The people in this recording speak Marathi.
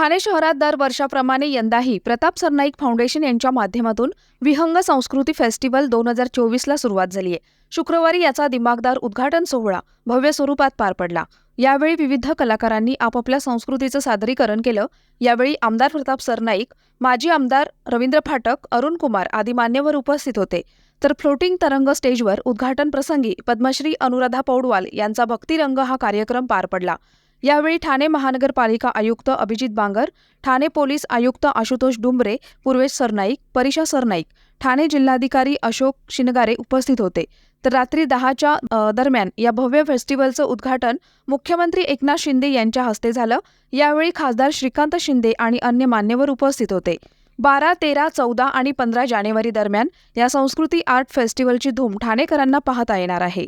ठाणे शहरात दर वर्षाप्रमाणे यंदाही प्रताप सरनाईक फाउंडेशन यांच्या माध्यमातून विहंग संस्कृती फेस्टिवल दोन हजार चोवीसला सुरुवात झाली आहे. शुक्रवारी याचा दिमागदार उद्घाटन सोहळा भव्य स्वरूपात पार पडला. यावेळी विविध कलाकारांनी आपापल्या संस्कृतीचं सादरीकरण केलं. यावेळी आमदार प्रताप सरनाईक माजी आमदार रवींद्र फाटक अरुण कुमार आदी मान्यवर उपस्थित होते. तर फ्लोटिंग तरंग स्टेजवर उद्घाटन प्रसंगी पद्मश्री अनुराधा पौडवाल यांचा भक्तिरंग हा कार्यक्रम पार पडला. यावेळी ठाणे महानगरपालिका आयुक्त अभिजित बांगर ठाणे पोलीस आयुक्त आशुतोष डुंबरे पूर्वेश सरनाईक परिषा सरनाईक ठाणे जिल्हाधिकारी अशोक शिनगारे उपस्थित होते. तर रात्री दहाच्या दरम्यान या भव्य फेस्टिवलचं उद्घाटन मुख्यमंत्री एकनाथ शिंदे यांच्या हस्ते झालं. यावेळी खासदार श्रीकांत शिंदे आणि अन्य मान्यवर उपस्थित होते. बारा तेरा चौदा आणि पंधरा जानेवारी दरम्यान या संस्कृती आर्ट फेस्टिवलची धूम ठाणेकरांना पाहता येणार आहे.